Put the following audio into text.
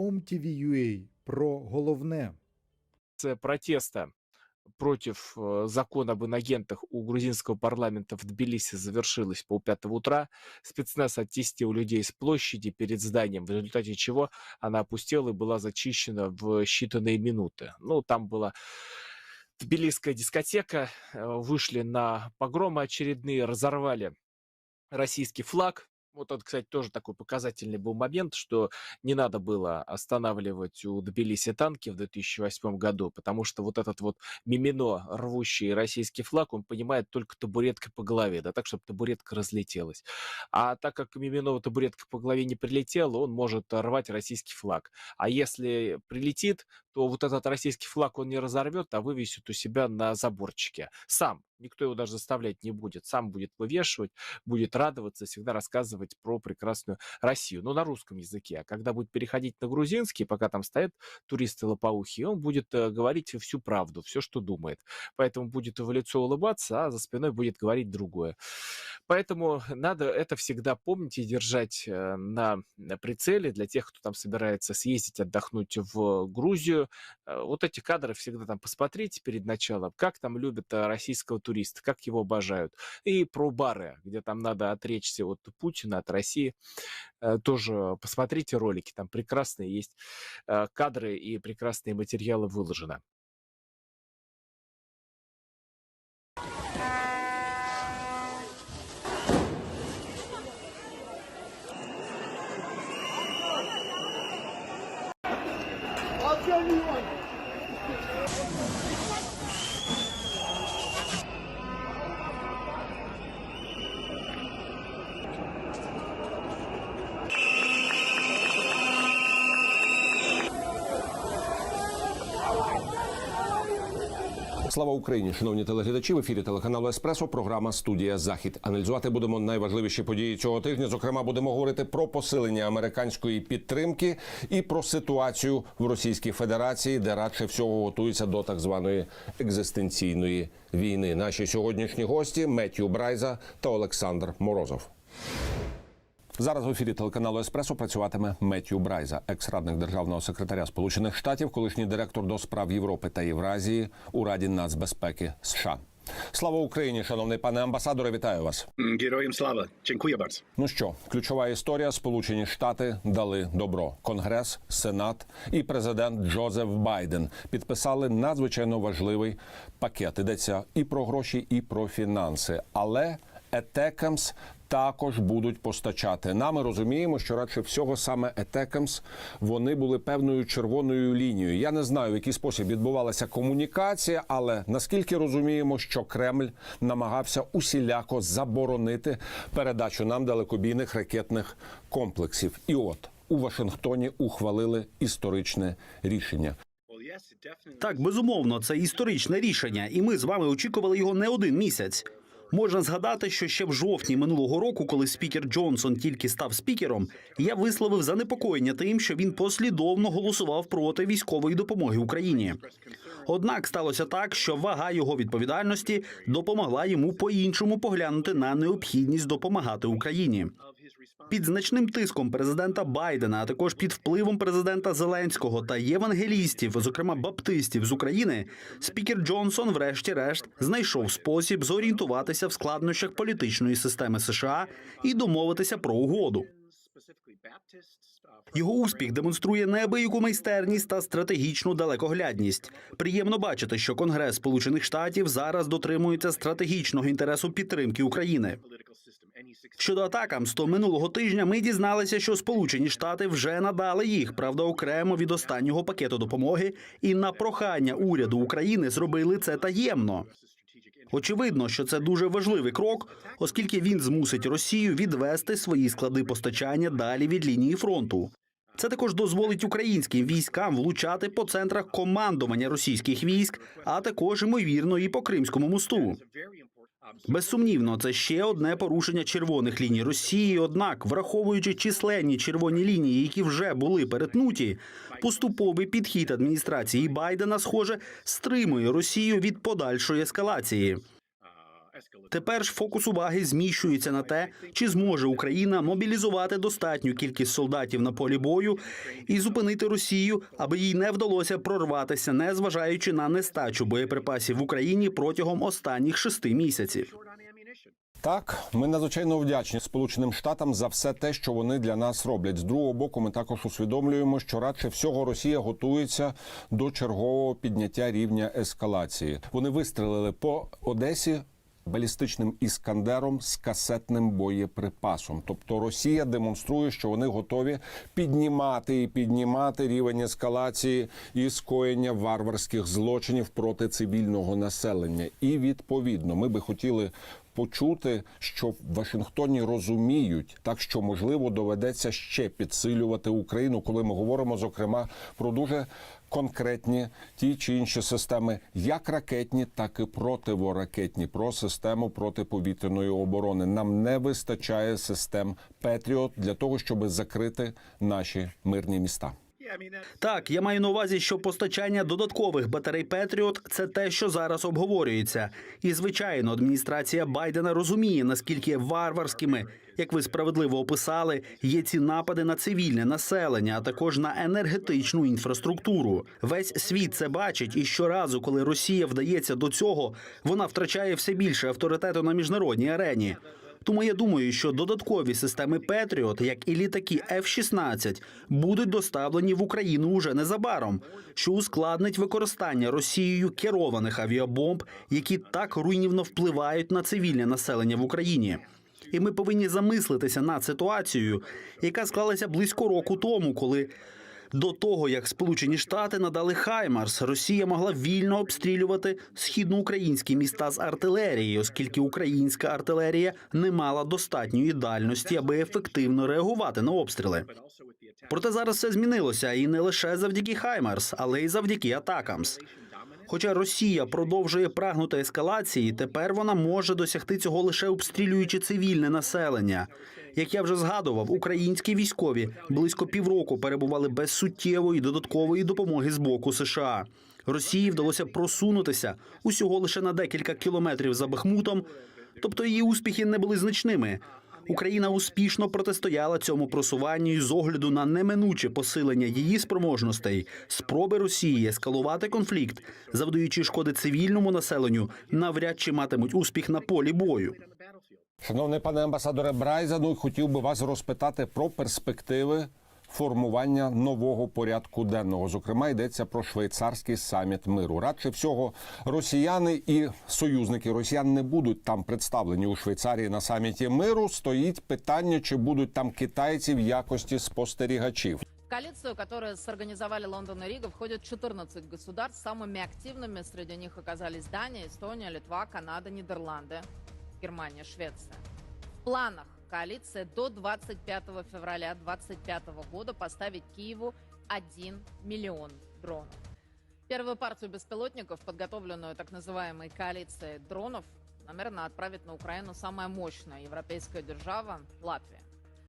OMTV.ua про головне. акция протеста против э, закона об инагентах у грузинского парламента в Тбилиси завершилась полпятого утра. Спецназ оттестил людей с площади перед зданием, в результате чего она опустела и была зачищена в считанные минуты. Ну, там была тбилисская дискотека, э, вышли на погромы очередные, разорвали российский флаг. Вот это, кстати, тоже такой показательный был момент, что не надо было останавливать у Тбилиси танки в 2008 году, потому что вот этот вот мимино, рвущий российский флаг, он понимает только табуреткой по голове, да, так, чтобы табуретка разлетелась. А так как мимино табуреткой по голове не прилетела, он может рвать российский флаг. А если прилетит, то вот этот российский флаг он не разорвет, а вывесит у себя на заборчике. Сам. Никто его даже заставлять не будет. Сам будет вывешивать, будет радоваться, всегда рассказывать про прекрасную Россию. Но на русском языке. А когда будет переходить на грузинский, пока там стоят туристы лопоухи, он будет э, говорить всю правду, все, что думает. Поэтому будет в лицо улыбаться, а за спиной будет говорить другое. Поэтому надо это всегда помнить и держать э, на на прицеле для тех, кто там собирается съездить отдохнуть в Грузию. Э, Вот эти кадры всегда там посмотрите перед началом, как там любят э, российского туриста, как его обожают. И про бары, где там надо отречься от Путина, от России. Э, Тоже посмотрите ролики, там прекрасные есть кадры и прекрасные материалы выложено. Слава Україні, шановні телеглядачі. В ефірі телеканалу Еспресо. Програма Студія Захід. Аналізувати будемо найважливіші події цього тижня. Зокрема, будемо говорити про посилення американської підтримки і про ситуацію в Російській Федерації, де радше всього готуються до так званої екзистенційної війни. Наші сьогоднішні гості Меттю Брайза та Олександр Морозов. Зараз в ефірі телеканалу Еспресо працюватиме Меттю Брайза, екс-радник державного секретаря Сполучених Штатів, колишній директор до справ Європи та Євразії у Раді нацбезпеки США. Слава Україні, шановний пане амбасадоре, вітаю вас. Героям слава. Dziękuję bardzo. Ну що, ключова історія: Сполучені Штати дали добро. Конгрес, Сенат і президент Джозеф Байден підписали надзвичайно важливий пакет. Йдеться і про гроші, і про фінанси. Але Етекамс також будуть постачати. Нам ми розуміємо, що радше всього саме Етекамс вони були певною червоною лінією. Я не знаю, в який спосіб відбувалася комунікація, але наскільки розуміємо, що Кремль намагався усіляко заборонити передачу нам далекобійних ракетних комплексів. І от у Вашингтоні ухвалили історичне рішення. Так, безумовно, це історичне рішення, і ми з вами очікували його не один місяць. Можна згадати, що ще в жовтні минулого року, коли спікер Джонсон тільки став спікером, я висловив занепокоєння тим, що він послідовно голосував проти військової допомоги Україні. Однак сталося так, що вага його відповідальності допомогла йому по-іншому поглянути на необхідність допомагати Україні. Під значним тиском президента Байдена, а також під впливом президента Зеленського та євангелістів, зокрема баптистів з України, спікер Джонсон, врешті-решт, знайшов спосіб зорієнтуватися в складнощах політичної системи США і домовитися про угоду. Його успіх демонструє неабияку майстерність та стратегічну далекоглядність. Приємно бачити, що Конгрес Сполучених Штатів зараз дотримується стратегічного інтересу підтримки України. Щодо атакам, то минулого тижня ми дізналися, що Сполучені Штати вже надали їх, правда, окремо від останнього пакету допомоги, і на прохання уряду України зробили це таємно. Очевидно, що це дуже важливий крок, оскільки він змусить Росію відвести свої склади постачання далі від лінії фронту. Це також дозволить українським військам влучати по центрах командування російських військ, а також ймовірно і по Кримському мосту. Безсумнівно, це ще одне порушення червоних ліній Росії. Однак, враховуючи численні червоні лінії, які вже були перетнуті, поступовий підхід адміністрації Байдена, схоже, стримує Росію від подальшої ескалації. Тепер ж фокус уваги зміщується на те, чи зможе Україна мобілізувати достатню кількість солдатів на полі бою і зупинити Росію, аби їй не вдалося прорватися, не зважаючи на нестачу боєприпасів в Україні протягом останніх шести місяців. Так, ми надзвичайно вдячні Сполученим Штатам за все те, що вони для нас роблять. З другого боку, ми також усвідомлюємо, що радше всього Росія готується до чергового підняття рівня ескалації. Вони вистрелили по Одесі. Балістичним іскандером з касетним боєприпасом, тобто Росія демонструє, що вони готові піднімати і піднімати рівень ескалації і скоєння варварських злочинів проти цивільного населення. І відповідно, ми би хотіли почути, що в Вашингтоні розуміють, так що можливо доведеться ще підсилювати Україну, коли ми говоримо зокрема про дуже конкретні ті чи інші системи, як ракетні, так і противоракетні, про систему протиповітряної оборони. Нам не вистачає систем Петріот для того, щоб закрити наші мирні міста. Так, я маю на увазі, що постачання додаткових батарей Петріот це те, що зараз обговорюється. І звичайно, адміністрація Байдена розуміє, наскільки варварськими, як ви справедливо описали, є ці напади на цивільне населення, а також на енергетичну інфраструктуру. Весь світ це бачить, і щоразу, коли Росія вдається до цього, вона втрачає все більше авторитету на міжнародній арені. Тому я думаю, що додаткові системи Петріот, як і літаки F-16, будуть доставлені в Україну уже незабаром, що ускладнить використання Росією керованих авіабомб, які так руйнівно впливають на цивільне населення в Україні. І ми повинні замислитися над ситуацією, яка склалася близько року тому, коли до того, як Сполучені Штати надали Хаймарс, Росія могла вільно обстрілювати східноукраїнські міста з артилерії, оскільки українська артилерія не мала достатньої дальності, аби ефективно реагувати на обстріли. Проте зараз все змінилося, і не лише завдяки Хаймарс, але й завдяки атакамс. Хоча Росія продовжує прагнути ескалації, тепер вона може досягти цього лише обстрілюючи цивільне населення. Як я вже згадував, українські військові близько півроку перебували без суттєвої додаткової допомоги з боку США. Росії вдалося просунутися усього лише на декілька кілометрів за Бахмутом, тобто її успіхи не були значними. Україна успішно протистояла цьому просуванню з огляду на неминуче посилення її спроможностей, спроби Росії ескалувати конфлікт, завдаючи шкоди цивільному населенню, навряд чи матимуть успіх на полі бою. Шановний пане амбасадоре Брайзану, хотів би вас розпитати про перспективи формування нового порядку денного. Зокрема, йдеться про швейцарський саміт миру. Радше всього, росіяни і союзники росіян не будуть там представлені у Швейцарії на саміті миру. Стоїть питання, чи будуть там китайці в якості спостерігачів. В коалицию, которую сорганизовали Лондон и Рига, входят 14 государств. Самыми активными среди них оказались Дания, Эстония, Литва, Канада, Нидерланды, Германия, Швеция. В планах коалиции до 25 февраля 2025 года поставить Киеву 1 миллион дронов. Первую партию беспилотников, подготовленную так называемой коалицией дронов, намерена отправить на Украину самая мощная европейская держава – Латвия.